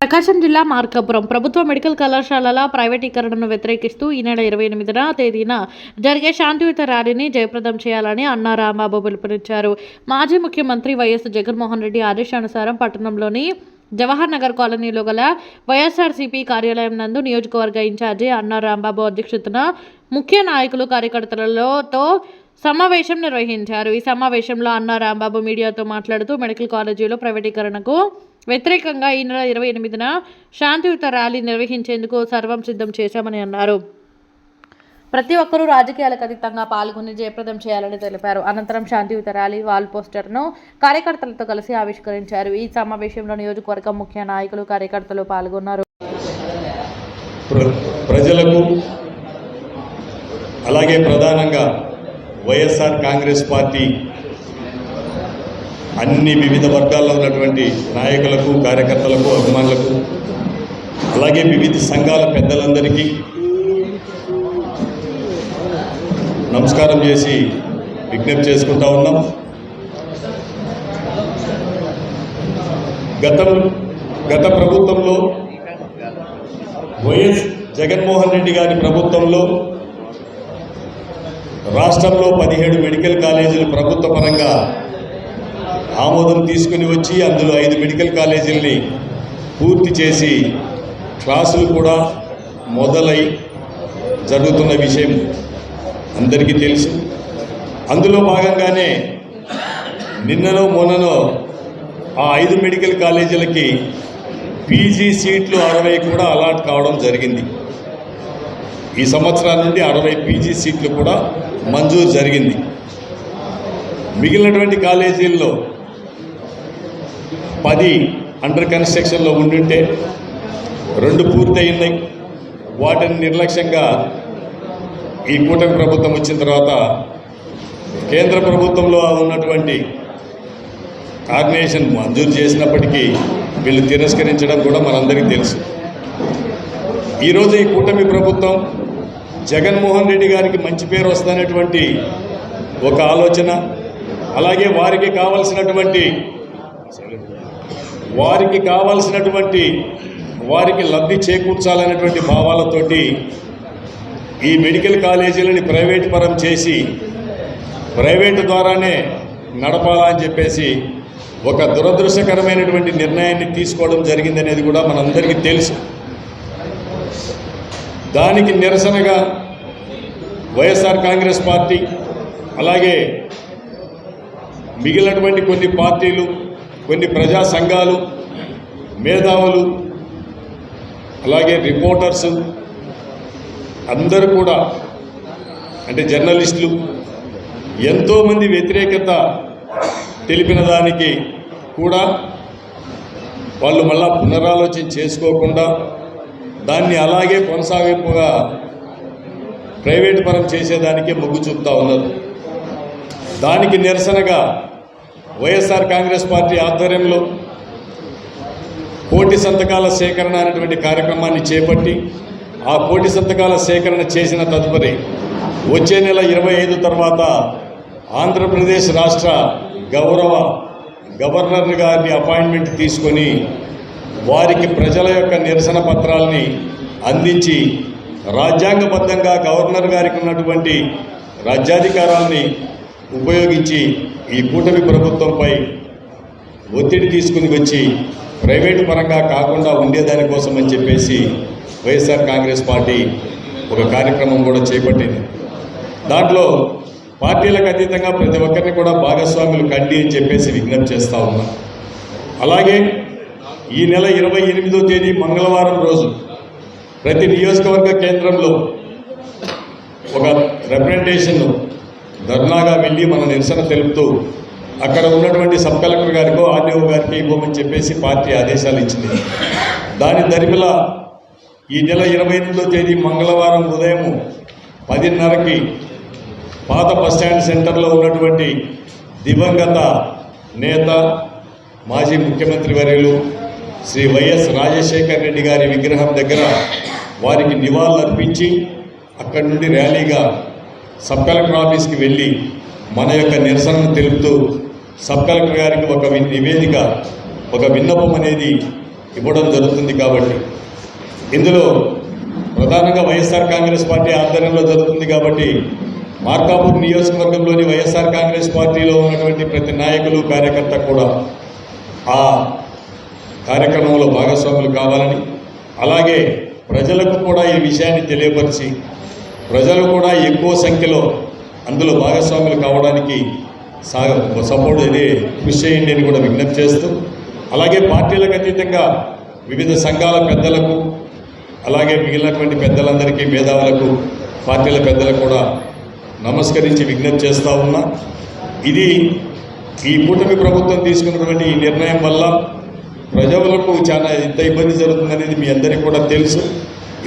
ప్రకాశం జిల్లా మార్కాపురం ప్రభుత్వ మెడికల్ కళాశాలల ప్రైవేటీకరణను వ్యతిరేకిస్తూ ఈ నెల ఇరవై ఎనిమిదిన తేదీన జరిగే శాంతియుత ర్యాలీని జయప్రదం చేయాలని అన్నా రాంబాబు పిలుపునిచ్చారు. మాజీ ముఖ్యమంత్రి వైఎస్ జగన్మోహన్ రెడ్డి ఆదేశానుసారం పట్టణంలోని జవహర్ నగర్ కాలనీలో గల వైఎస్ఆర్సీపీ కార్యాలయం నందు నియోజకవర్గ ఇన్ఛార్జి అన్నా రాంబాబు అధ్యక్షతన ముఖ్య నాయకులు కార్యకర్తలతో సమావేశం నిర్వహించారు. ఈ సమావేశంలో అన్నా రాంబాబు మీడియాతో మాట్లాడుతూ మెడికల్ కాలేజీలో ప్రైవేటీకరణకు వ్యతిరేకంగా ఈ నెల ఇరవై ఎనిమిదిన శాంతియుత ర్యాలీ నిర్వహించేందుకు సర్వం సిద్ధం చేశామని అన్నారు. ప్రతి ఒక్కరూ రాజకీయాలకు అతీతంగా పాల్గొని జయప్రదం చేయాలని తెలిపారు. అనంతరం శాంతియుత ర్యాలీ వాల్ పోస్టర్ను కార్యకర్తలతో కలిసి ఆవిష్కరించారు. ఈ సమావేశంలో నియోజకవర్గం ముఖ్య నాయకులు కార్యకర్తలు పాల్గొన్నారు. ప్ర- ప్రజలకు అలాగే ప్రధానంగా వైఎస్ఆర్ కాంగ్రెస్ పార్టీ అన్ని వివిధ వర్గాల్లో ఉన్నటువంటి నాయకులకు కార్యకర్తలకు అభిమానులకు అలాగే వివిధ సంఘాల పెద్దలందరికీ నమస్కారం చేసి విజ్ఞప్తి చేసుకుంటా ఉన్నాం. గతం గత ప్రభుత్వంలో వైఎస్ జగన్మోహన్ రెడ్డి గారి ప్రభుత్వంలో రాష్ట్రంలో పదిహేడు మెడికల్ కాలేజీలు ప్రభుత్వ పరంగా ఆమోదం తీసుకుని వచ్చి అందులో ఐదు మెడికల్ కాలేజీల్ని పూర్తి చేసి క్లాసులు కూడా మొదలై జరుగుతున్న విషయం అందరికీ తెలుసు. అందులో భాగంగానే నిన్ననో మొన్ననో ఆ ఐదు మెడికల్ కాలేజీలకి పీజీ సీట్లు అరవై కూడా అలాట్ కావడం జరిగింది. ఈ సంవత్సరం నుండి అరవై పీజీ సీట్లు కూడా మంజూరు జరిగింది. మిగిలినటువంటి కాలేజీల్లో పది అండర్ కన్స్ట్రక్షన్లో ఉండుంటే రెండు పూర్తయినాయి వాటిని నిర్లక్ష్యంగా ఈ కూటమి ప్రభుత్వం వచ్చిన తర్వాత కేంద్ర ప్రభుత్వంలో ఉన్నటువంటి కార్మినేషన్ మంజూరు చేసినప్పటికీ వీళ్ళు తిరస్కరించడం కూడా మనందరికీ తెలుసు. ఈరోజు ఈ కూటమి ప్రభుత్వం జగన్మోహన్ రెడ్డి గారికి మంచి పేరు వస్తున్నటువంటి ఒక ఆలోచన అలాగే వారికి కావలసినటువంటి వారికి కావాల్సినటువంటి వారికి లబ్ధి చేకూర్చాలనేటువంటి భావాలతోటి ఈ మెడికల్ కాలేజీలని ప్రైవేట్ పరం చేసి ప్రైవేటు ద్వారానే నడపాలని చెప్పేసి ఒక దురదృష్టకరమైనటువంటి నిర్ణయాన్ని తీసుకోవడం జరిగిందనేది కూడా మనందరికీ తెలుసు. దానికి నిరసనగా వైఎస్ఆర్ కాంగ్రెస్ పార్టీ అలాగే మిగిలినటువంటి కొన్ని పార్టీలు కొన్ని ప్రజా సంఘాలు మేధావులు అలాగే రిపోర్టర్స్ అందరూ కూడా అంటే జర్నలిస్టులు ఎంతోమంది వ్యతిరేకత తెలిపిన దానికి కూడా వాళ్ళు మళ్ళా పునరాలోచన చేసుకోకుండా దాన్ని అలాగే కొనసాగింపుగా ప్రైవేట్ పరం చేసేదానికే మొగ్గు చూపుతా ఉన్నారు. దానికి నిరసనగా వైఎస్ఆర్ కాంగ్రెస్ పార్టీ ఆధ్వర్యంలో కోటి సంతకాల సేకరణ అనేటువంటి కార్యక్రమాన్ని చేపట్టి ఆ కోటి సంతకాల సేకరణ చేసిన తదుపరి వచ్చే నెల ఇరవై ఐదు తర్వాత ఆంధ్రప్రదేశ్ రాష్ట్ర గౌరవ గవర్నర్ గారిని అపాయింట్మెంట్ తీసుకొని వారికి ప్రజల యొక్క నిరసన పత్రాలని అందించి రాజ్యాంగబద్ధంగా గవర్నర్ గారికి ఉన్నటువంటి రాజ్యాధికారాల్ని ఉపయోగించి ఈ కూటమి ప్రభుత్వంపై ఒత్తిడి తీసుకుని వచ్చి ప్రైవేటు పరంగా కాకుండా ఉండేదానికోసం అని చెప్పేసి వైఎస్ఆర్ కాంగ్రెస్ పార్టీ ఒక కార్యక్రమం కూడా చేపట్టింది. దాంట్లో పార్టీలకు అతీతంగా ప్రతి ఒక్కరిని కూడా భాగస్వాములు కండి అని చెప్పేసి విజ్ఞప్తి చేస్తూ ఉన్నాం. అలాగే ఈ నెల ఇరవై ఎనిమిదో తేదీ మంగళవారం రోజు ప్రతి నియోజకవర్గ కేంద్రంలో ఒక రిప్రజెంటేషన్ ధర్నాగా వెళ్ళి మన నిరసన తెలుపుతూ అక్కడ ఉన్నటువంటి సబ్ కలెక్టర్ గారికో ఆర్డీఓ గారికి ఇవ్వమని చెప్పేసి పార్టీ ఆదేశాలు ఇచ్చింది. దాని దరిమిలా ఈ నెల ఇరవై ఎనిమిదో తేదీ మంగళవారం ఉదయం పదిన్నరకి పాత బస్టాండ్ సెంటర్లో ఉన్నటువంటి దివంగత నేత మాజీ ముఖ్యమంత్రి వర్యులు శ్రీ వైఎస్ రాజశేఖర్ రెడ్డి గారి విగ్రహం దగ్గర వారికి నివాళులు అర్పించి అక్కడి నుండి ర్యాలీగా సబ్ కలెక్టర్ ఆఫీస్కి వెళ్ళి మన యొక్క నిరసనను తెలుపుతూ సబ్ కలెక్టర్ గారికి ఒక వి- నివేదిక ఒక విన్నపం అనేది ఇవ్వడం జరుగుతుంది కాబట్టి ఇందులో ప్రధానంగా వైఎస్ఆర్ కాంగ్రెస్ పార్టీ ఆధ్వర్యంలో జరుగుతుంది కాబట్టి మార్కాపూర్ నియోజకవర్గంలోని వైఎస్ఆర్ కాంగ్రెస్ పార్టీలో ఉన్నటువంటి ప్రతి నాయకులు కార్యకర్త కూడా ఆ కార్యక్రమంలో భాగస్వాములు కావాలని అలాగే ప్రజలకు కూడా ఈ విషయాన్ని తెలియపరిచి ప్రజలు కూడా ఎక్కువ సంఖ్యలో అందులో భాగస్వాములు కావడానికి సాగ సపోర్ట్ ఇది కృషి చేయండి అని కూడా విజ్ఞప్తి చేస్తూ అలాగే పార్టీలకు అతీతంగా వివిధ సంఘాల పెద్దలకు అలాగే మిగిలినటువంటి పెద్దలందరికీ మేధావులకు పార్టీల పెద్దలకు కూడా నమస్కరించి విజ్ఞప్తి చేస్తూ ఉన్నా. ఇది ఈ కూటమి ప్రభుత్వం తీసుకున్నటువంటి ఈ నిర్ణయం వల్ల ప్రజలకు చాలా ఎంత ఇబ్బంది జరుగుతుందనేది మీ అందరికీ కూడా తెలుసు.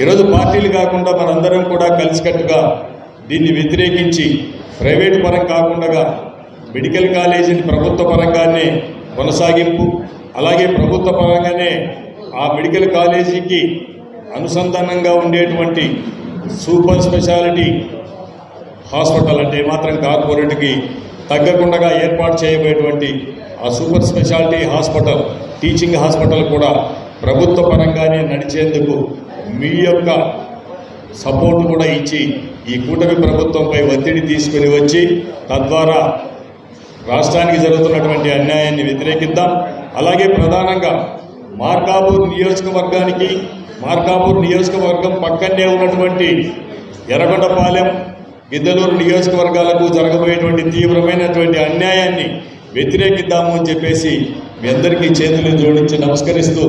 ఈరోజు పార్టీలు కాకుండా మనందరం కూడా కలిసికట్టుగా దీన్ని వ్యతిరేకించి ప్రైవేటు పరం కాకుండా మెడికల్ కాలేజీని ప్రభుత్వ పరంగానే కొనసాగింపు అలాగే ప్రభుత్వ పరంగానే ఆ మెడికల్ కాలేజీకి అనుసంధానంగా ఉండేటువంటి సూపర్ స్పెషాలిటీ హాస్పిటల్ అంటే మాత్రం కార్పొరేట్కి తగ్గకుండా ఏర్పాటు చేయబోయేటువంటి ఆ super speciality hospital teaching hospital కూడా ప్రభుత్వ పరంగానే నడిచేందుకు మీ యొక్క సపోర్ట్ కూడా ఇచ్చి ఈ కూటమి ప్రభుత్వంపై ఒత్తిడి తీసుకుని వచ్చి తద్వారా రాష్ట్రానికి జరుగుతున్నటువంటి అన్యాయాన్ని వ్యతిరేకిద్దాం. అలాగే ప్రధానంగా మార్కాపూర్ నియోజకవర్గానికి మార్కాపూర్ నియోజకవర్గం పక్కనే ఉన్నటువంటి ఎర్రగొండపాలెం గిద్దలూరు నియోజకవర్గాలకు జరగబోయేటువంటి తీవ్రమైనటువంటి అన్యాయాన్ని వ్యతిరేకిద్దాము అని చెప్పేసి మీ అందరికీ చేతులు జోడించి నమస్కరిస్తూ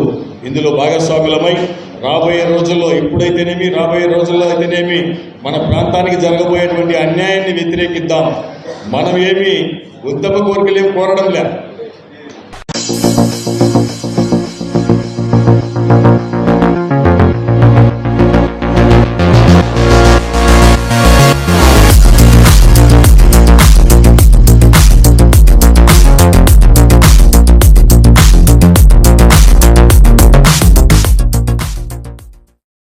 ఇందులో భాగస్వాములమై రాబోయే రోజుల్లో ఇప్పుడైతేనేమి రాబోయే రోజుల్లో అయితేనేమి మన ప్రాంతానికి జరగబోయేటువంటి అన్యాయాన్ని వ్యతిరేకిద్దాం. మనం ఏమి ఉత్తమ కోరికలేం కోరడం లేదు.